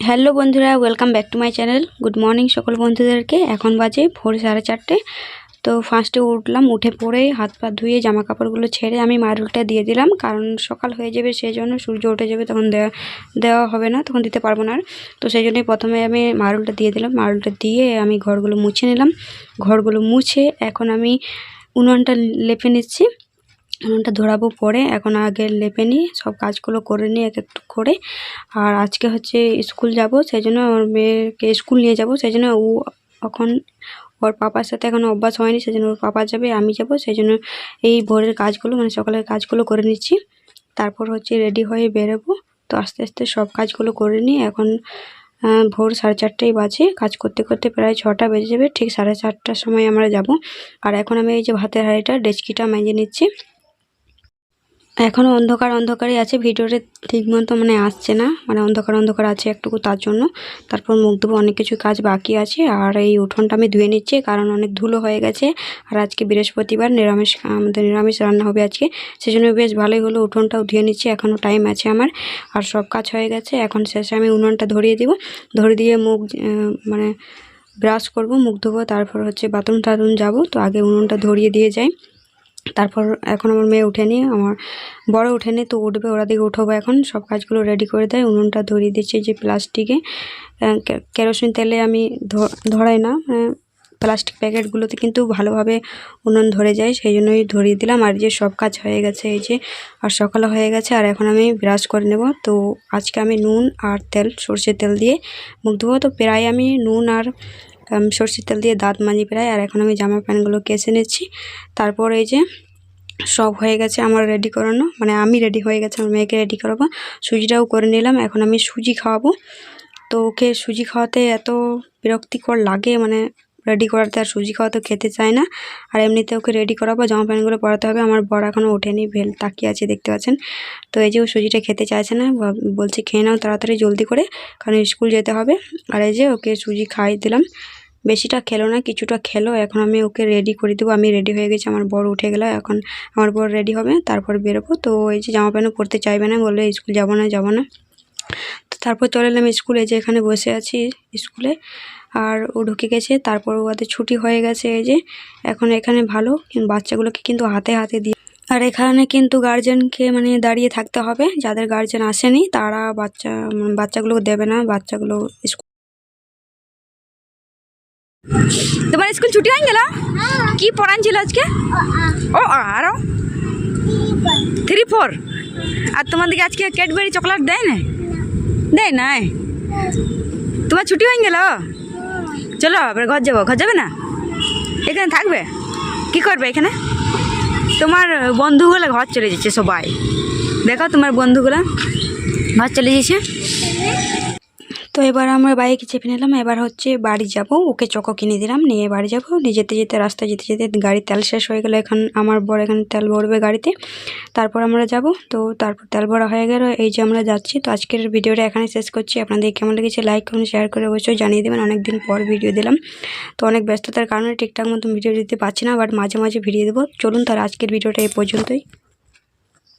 Hello বন্ধুরা welcome back to my channel good morning সকল বন্ধুদেরকে। এখন বাজে ভোর সাড়ে চারটে। তো ফার্স্টে উঠলাম, উঠে পড়ে হাত পা ধুয়ে জামা কাপড়গুলো ছেড়ে আমি মারুলটা দিয়ে দিলাম। কারণ সকাল হয়ে যাবে সেই জন্য সূর্য উঠে যাবে তখন দেওয়া দেওয়া হবে না, তখন দিতে পারব না তো সেই জন্যই প্রথমে আমি মারুলটা দিয়ে দিলাম। মারুলটা দিয়ে আমি ঘরগুলো মুছে নিলাম। ঘরগুলো মুছে এখন আমি উনুনটা লেপে নিচ্ছি। উনুনটা ধরাবো পরে, এখন আগে লেপে নিই, সব কাজগুলো করে নিই এক একটু করে। আর আজকে হচ্ছে স্কুল যাব, সেই জন্য ওর মেয়েকে স্কুল নিয়ে যাব, সেই জন্য ও এখন, ওর পাপার সাথে এখন অভ্যাস হয়নি, সেই জন্য ওর পাপা যাবে, আমি যাব, সেই জন্য এই ভোরের কাজগুলো মানে সকালের কাজগুলো করে নিচ্ছি। তারপর হচ্ছে রেডি হয়ে বেরোবো, তো আস্তে আস্তে সব কাজগুলো করে নিই। এখন ভোর সাড়ে চারটেই বাজে, কাজ করতে করতে প্রায় ছটা বেজে যাবে, ঠিক সাড়ে চারটার সময় আমরা যাব। আর এখন আমি এই যে ভাতের হাঁড়িটা, ডেচকিটা মেজে নিচ্ছি। এখনও অন্ধকার অন্ধকারই আছে ভিডিওতে ঠিক মতো মানে আসছে না মানে অন্ধকার অন্ধকার আছে একটুকু তার জন্য। তারপর মুখ ধুবো অনেক কিছু কাজ বাকি আছে, আর এই উঠোনটা আমি ধুয়ে নিচ্ছি, কারণ অনেক ধুলো হয়ে গেছে। আর আজকে বৃহস্পতিবার, নিরামিষ, আমাদের নিরামিষ রান্না হবে আজকে। সেই জন্য বেশ ভালোই হলো, উঠোনটাও ধুয়ে নিচ্ছি এখনও টাইম আছে আমার। আর সব কাজ হয়ে গেছে, এখন শেষে আমি উনুনটা ধরিয়ে দিব। ধরে দিয়ে মুখ মানে ব্রাশ করব, মুখ ধোবো, তারপর হচ্ছে বাথরুম টাথরুম যাব, তো আগে উনুনটা ধরিয়ে দিয়ে যাই। তারপর এখন আমার মেয়ে উঠেনি, আমার বড় উঠেনি তো উঠবে, ওরা দিকে উঠবো এখন। সব কাজগুলো রেডি করে দেয়, উনুনটা ধরিয়ে দিচ্ছি যে প্লাস্টিকে। কেরোসিন তেলে আমি ধরাই না প্লাস্টিক প্যাকেটগুলোতে কিন্তু ভালোভাবে উনুন ধরে যায়, সেই জন্যই ধরিয়ে দিলাম। আর যে সব কাজ হয়ে গেছে, এই যে আর সকালে হয়ে গেছে, আর এখন আমি ব্রাশ করে নেব। তো আজকে আমি নুন আর তেল, সর্ষের তেল দিয়ে মুখ ধোবো। তো প্রায় আমি নুন আর সর্ষের তেল দিয়ে দাঁত মাজি প্রায়, আর এখন আমি জামা প্যান্টগুলো কেচে নিচ্ছি। তারপর এই যে সব হয়ে গেছে আমার রেডি করানো মানে আমি রেডি হয়ে গেছে, আমার মেয়েকে রেডি করাবো। সুজিটাও করে নিলাম, এখন আমি সুজি খাওয়াবো। তো ওকে সুজি খাওয়াতে এত বিরক্তিকর লাগে মানে রেডি করাতে আর সুজি খাওয়াতে খেতে চায় না। আর এমনিতে ওকে রেডি করাবো, জামা প্যান্টগুলো পরাতে হবে, আমার বড় এখনও ওঠেনি, ভেল তাকিয়ে আছে, দেখতে পাচ্ছেন। তো এই যে ও সুজিটা খেতে চাইছে না বলছি খেয়ে নাও তাড়াতাড়ি জলদি করে, কারণ স্কুল যেতে হবে। আর এই যে ওকে সুজি খাইয়ে দিলাম। বেশিটা খেলো না, কিছুটা খেলো, এখন আমি ওকে রেডি করে দেবো। আমি রেডি হয়ে গেছি, আমার বড় উঠে গেলো, এখন আমার বড় রেডি হবে, তারপর বেরোবো। তো এই যে জামা প্যান্টও পরতে চাইবে না, বললে স্কুল যাব না যাব না। তো তারপর চলে এলাম স্কুলে যে এখানে বসে আছি স্কুলে আর ও ঢুকে গেছে, তারপর ওদের ছুটি হয়ে গেছে, এই যে। এখন এখানে ভালো বাচ্চাগুলোকে কিন্তু হাতে হাতে দিয়ে আর এখানে কিন্তু গার্জেনকে মানে দাঁড়িয়ে থাকতে হবে। যাদের গার্জেন আসেনি, তারা বাচ্চা বাচ্চাগুলোকে দেবে না, বাচ্চাগুলো তোমার স্কুল ছুটি হয়ে গেল? কি পড়ান ছিল আজকে? ও আরও। থ্রি ফোর আর তোমাদেরকে আজকে ক্যাডবেরি চকলেট দেয় না দেয় নাই? তোমার ছুটি হয়ে গেল? চলো এবার ঘর যাব। ঘর যাবে না? এখানে থাকবে? কি করবে এখানে? তোমার বন্ধুগুলো ঘর চলে যাচ্ছে সবাই। দেখো তোমার বন্ধুগুলো ঘর চলে যাচ্ছে। তো এবার আমরা বাইক চেপে নিলাম, এবার হচ্ছে বাড়ি যাব। ওকে চকো কিনে দিলাম, নিয়ে বাড়ি যাব। নিয়ে যেতে যেতে রাস্তায় যেতে যেতে গাড়ির তেল শেষ হয়ে গেলো, এখন আমার বড় এখানে তেল ভরবে গাড়িতে। তারপর আমরা যাব, তো তারপর তেল ভরা হয়ে গেল, এই যে আমরা যাচ্ছি। তো আজকের ভিডিওটা এখানে শেষ করছি। আপনাদের কেমন লেগেছে লাইক করুন শেয়ার করে অবশ্যই জানিয়ে দেবেন। অনেকদিন পর ভিডিও দিলাম। তো অনেক ব্যস্ততার কারণে ঠিকঠাক মতো ভিডিও দিতে পারছি না বাট মাঝে মাঝে ভিডিও দেবো। চলুন তার আজকের ভিডিওটা এই পর্যন্তই।